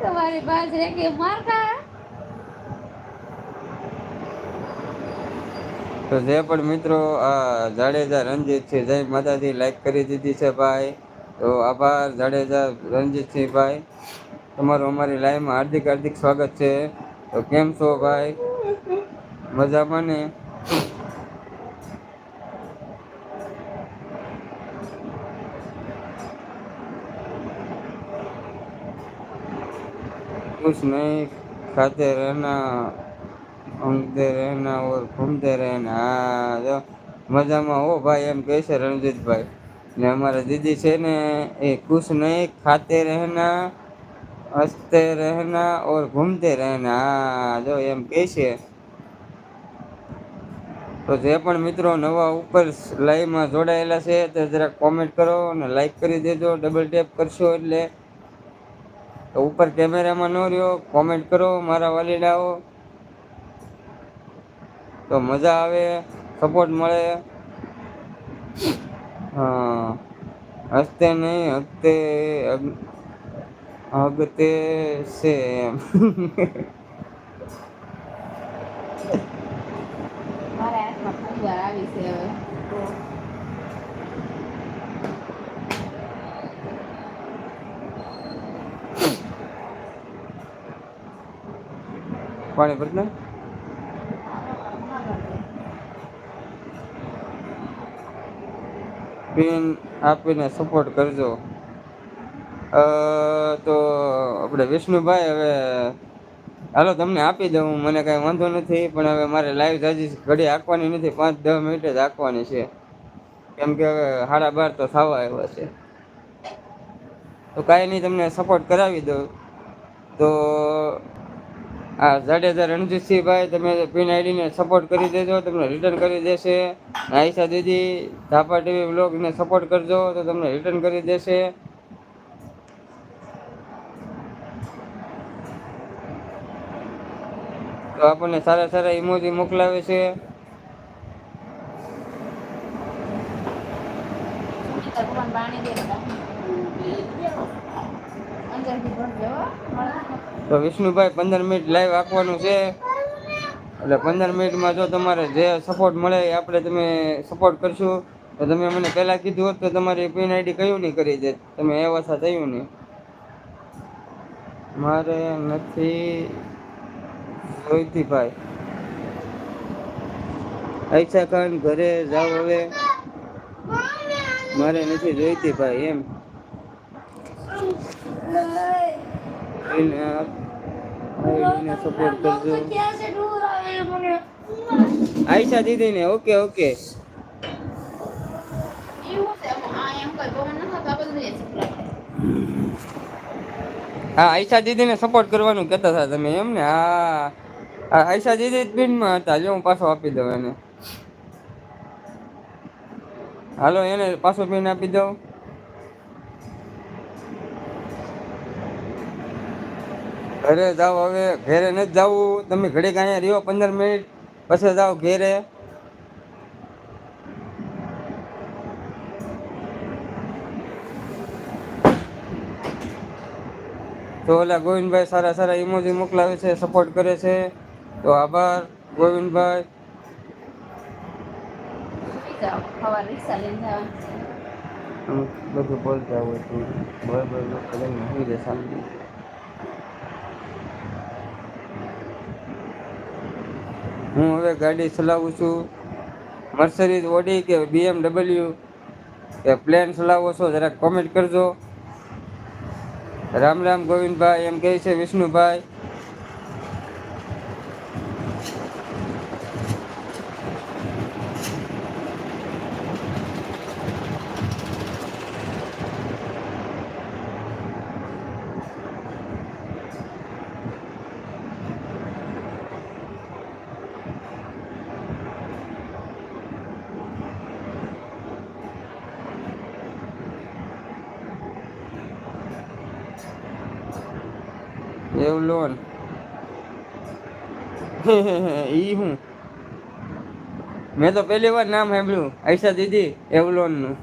તમારી પાસે કે મારતા તો જે પણ મિત્રો આ જાડેજા રણજીત જય માતાજી લાઈક કરી દીધી છે ભાઈ. તો આભાર જાડેજા રણજીતસિંહ ભાઈ. તમારું અમારી લાઈવમાં હાર્દિક હાર્દિક સ્વાગત છે. તો કેમ છો ભાઈ? મજામાં ને? कुछ નહીં, ખાતે રહેના, ઊંઘતે રહેના, ઓર ઘૂમતે રહેના. હા, જો, મજામાં હો ભાઈ, એમ કહે છે રણજીતભાઈ. ને અમારા દીદી છે ને, એ ખુશ નહીં, ખાતે રહેના, હસતે રહેના, ઓર ઘૂમતે રહેના. હા, જો, એમ કહે છે. તો જે પણ મિત્રો નવા ઉપર લાઈવમાં જોડાયેલા છે, તે જરાક કોમેન્ટ કરો અને લાઈક કરી દેજો ડબલ ટેપ કરશો એટલે તો ઉપર કેમેરામાં ન રહ્યો કોમેન્ટ કરો, મારા વાલીડાઓ તો મજા આવે સપોર્ટ મળે. હસતે નહીં હગતે હગતે છે એમ. આવી છે પાણી ભરી ને પિન આપીને સપોર્ટ કરજો. તો આપણે વિષ્ણુભાઈ હવે, હાલો તમને આપી દઉં, મને કાંઈ વાંધો નથી, પણ હવે મારે લાઈવ જાજી ઘડી હાંકવાની નથી, પાંચ દસ મિનિટ જ હાંકવાની છે. કેમ કે હવે સાડા બાર તો થવા આવ્યા છે. તો કાંઈ નહીં, તમને સપોર્ટ કરાવી દઉં. તો આ જાડેજા રણજીતસિંહભાઈ, તમે પિન આઈડીને સપોર્ટ કરી દેજો, તમને રિટર્ન કરી દેશે. આયશા દીદી, ધાપા ટીવી બ્લોગને સપોર્ટ કરજો, તો તમને રિટર્ન કરી દેશે. તો આપણને સારા સારા ઇમોજી મોકલાવે છે. સુનીતા ભગવાન. મળે તો વિષ્ણુભાઈ પંદર મિનિટ લાઈવ આપવાનું છે. એટલે પંદર મિનિટમાં જો તમારે જે સપોર્ટ મળે એ આપણે તમે સપોર્ટ કરશું. તો તમે મને પહેલાં કીધું હોત તો તમારી પિન આઈડી કયું નહીં કરી દે તમે એ વસા થયું નહીં મારે નથી જોઈતી ભાઈ. આયશા ખાન ઘરે જાઓ હવે. મારે નથી જોઈતી ભાઈ, એમ. એને સપોર્ટ કરજો. આયશા દીદીને, ઓકે ઓકે. હા ન આયશા દીદીને સપોર્ટ કરવાનું કહેતા હતા તમે, એમ ને? હા. આયશા દીદી જ બિનમાં હતા જો હું પાછો આપી દઉં એને. હાલો, એને પાછો પિન આપી દઉં. ઘરે જાઓ હવે, ઘરે નથી જવું. તમે ઘડીક અહીંયા રહ્યો પંદર મિનિટ, પછી જાઓ ઘેરે. તો ઓલા ગોવિંદભાઈ સારા સારા ઇમોજી મોકલાવે છે સપોર્ટ કરે છે. તો આભાર ગોવિંદભાઈ. જાઓ બધું બોલતા હોય તો બરાબર લઈને હોઈ જાય હું હવે ગાડી ચલાવું છું. મર્સરીઝ ઓડી કે બીએમડબલ્યુ કે પ્લેન ચલાવો છો? જરાક કોમેન્ટ કરજો. રામ રામ ગોવિંદભાઈ, એમ કહે છે વિષ્ણુભાઈ. એવું લોન ઈ હું. મેં તો પહેલી વાર નામ સાંભળ્યું. આયશા દીદી એવું લોનનું